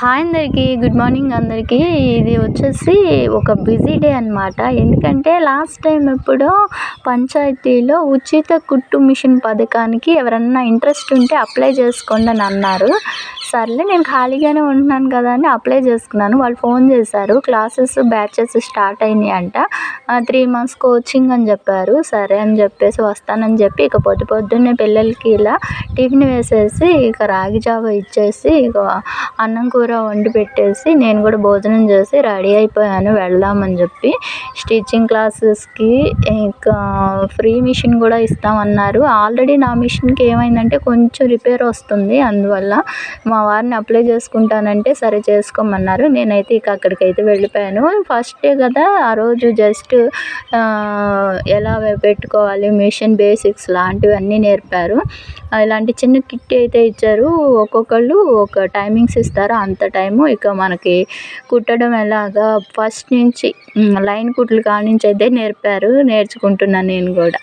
Hi అందరికీ good morning అందరికీ. ఇది వచ్చేసి ఒక బిజీ డే అనమాట ఎందుకంటే లాస్ట్ టైం ఎప్పుడో పంచాయతీలో ఉచిత కుట్టు మిషన్ పథకానికి ఎవరన్నా ఇంట్రెస్ట్ ఉంటే అప్లై చేసుకోండి అని అన్నారు. సర్లే నేను ఖాళీగానే ఉంటున్నాను కదా అని అప్లై చేసుకున్నాను. వాళ్ళు ఫోన్ చేశారు. క్లాసెస్ బ్యాచెస్ స్టార్ట్ అయినాయి అంట. త్రీ మంత్స్ కోచింగ్ అని చెప్పారు. సరే అని చెప్పేసి వస్తానని చెప్పి ఇక పొద్దు పొద్దున్నే పిల్లలకి ఇలా టిఫిన్ వేసేసి ఇక రాగి జావ ఇచ్చేసి ఇక అన్నం కూర వండి పెట్టేసి నేను కూడా భోజనం చేసి రెడీ అయిపోయాను. వెళ్దామని చెప్పి స్టిచ్చింగ్ క్లాసెస్కి ఇంకా ఫ్రీ మిషన్ కూడా ఇస్తామన్నారు. ఆల్రెడీ నా మిషన్కి ఏమైందంటే కొంచెం రిపేర్ వస్తుంది. అందువల్ల మా వారిని అప్లై చేసుకుంటానంటే సరే చేసుకోమన్నారు. నేనైతే ఇక అక్కడికైతే వెళ్ళిపోయాను. ఫస్ట్ డే కదా ఆ రోజు జస్ట్ ఎలా పెట్టుకోవాలి మిషన్ బేసిక్స్ లాంటివన్నీ నేర్పారు. ఇలాంటి చిన్న కిట్ అయితే ఇచ్చారు. ఒక్కొక్కళ్ళు ఒక టైమింగ్స్ ఇస్తారు. అంత టైము ఇక మనకి కుట్టడం ఎలాగా ఫస్ట్ నుంచి లైన్ కుట్లు కానించి అయితే నేర్పారు నేర్చుకుంటున్నాను నేను కూడా.